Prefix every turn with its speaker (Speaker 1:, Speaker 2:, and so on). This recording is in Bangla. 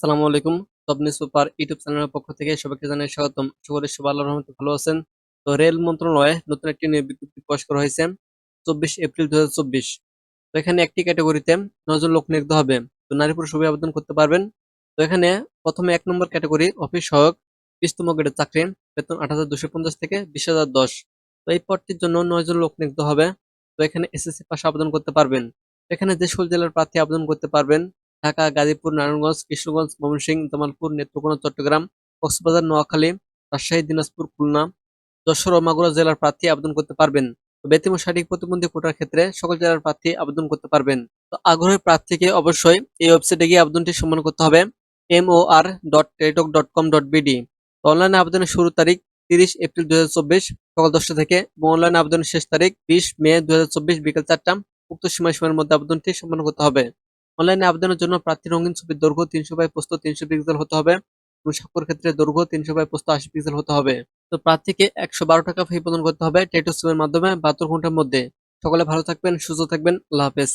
Speaker 1: আসসালামু আলাইকুম। নিউজ পেপার ইউটিউব চ্যানেলের পক্ষ থেকে সবাইকে জানাই স্বাগতম। করি সবাই আল্লাহর রহমতে ভালো আছেন। তো রেল মন্ত্রণালয়ে নতুন একটি নিয়োগ বিজ্ঞপ্তি প্রকাশ করা হয়েছে, চব্বিশ এপ্রিল দুই হাজার চব্বিশ। তো এখানে একটি ক্যাটাগরিতে নজন লোক নিয়োগ হবে। তো নারী পুরুষ সবাই আবেদন করতে পারবেন। তো এখানে প্রথমে এক নম্বর ক্যাটাগরি অফিস সহায়ক বিশতম গ্রেডের চাকরি, বেতন আট হাজার দুশো পঞ্চাশ থেকে বিশ হাজার দশ। তো এই পদটির জন্য নয় জন লোক নিয়োগ হবে। তো এখানে এসএসসি পাশে আবেদন করতে পারবেন। এখানে যে সকল জেলার প্রার্থী আবেদন করতে পারবেন। ঢাকা, গাজীপুর, নারায়ণগঞ্জ কিশোরগঞ্জ ময়মনসিংহ জামালপুর নেত্রকোনা, চট্টগ্রাম, কক্সবাজার, নোয়াখালী, রাজশাহী, দিনাজপুর, খুলনা, যশোর ও মাগুরা জেলার প্রার্থী আবেদন করতে পারবেন। বেতিম শারীরিক প্রতিবন্ধী কোটার ক্ষেত্রে সকল জেলার প্রার্থী আবেদন করতে পারবেন। তো আগ্রহী প্রার্থীকে অবশ্যই এই ওয়েবসাইটে গিয়ে আবেদনটি সম্মান করতে হবে। M O R dot teletalk dot com dot BD অনলাইনে আবেদনের শুরু তারিখ তিরিশ এপ্রিল দুই হাজার চব্বিশ সকাল দশটা থেকে। এবং অনলাইনে আবেদনের শেষ তারিখ বিশ মে দুই বিকেল চারটা। উক্ত সময়সীমার মধ্যে আবেদনটি সম্পন্ন করতে হবে। অনলাইনে আবেদনের জন্য প্রার্থী রঙিন ছবির দৈর্ঘ্য তিনশো বাই প্রস্থ তিনশো পিক্সেল হতে হবে এবং স্বাক্ষর ক্ষেত্রে দৈর্ঘ্য তিনশো বাই প্রস্থ আশি পিক্সেল হতে হবে। তো প্রার্থীকে একশো বারো টাকা ফি প্রদান করতে হবে। টেটো সিমের মাধ্যমে বাহাত্তর ঘণ্টার মধ্যে। সকলে ভালো থাকবেন, সুস্থ থাকবেন। আল্লাহ হাফেজ।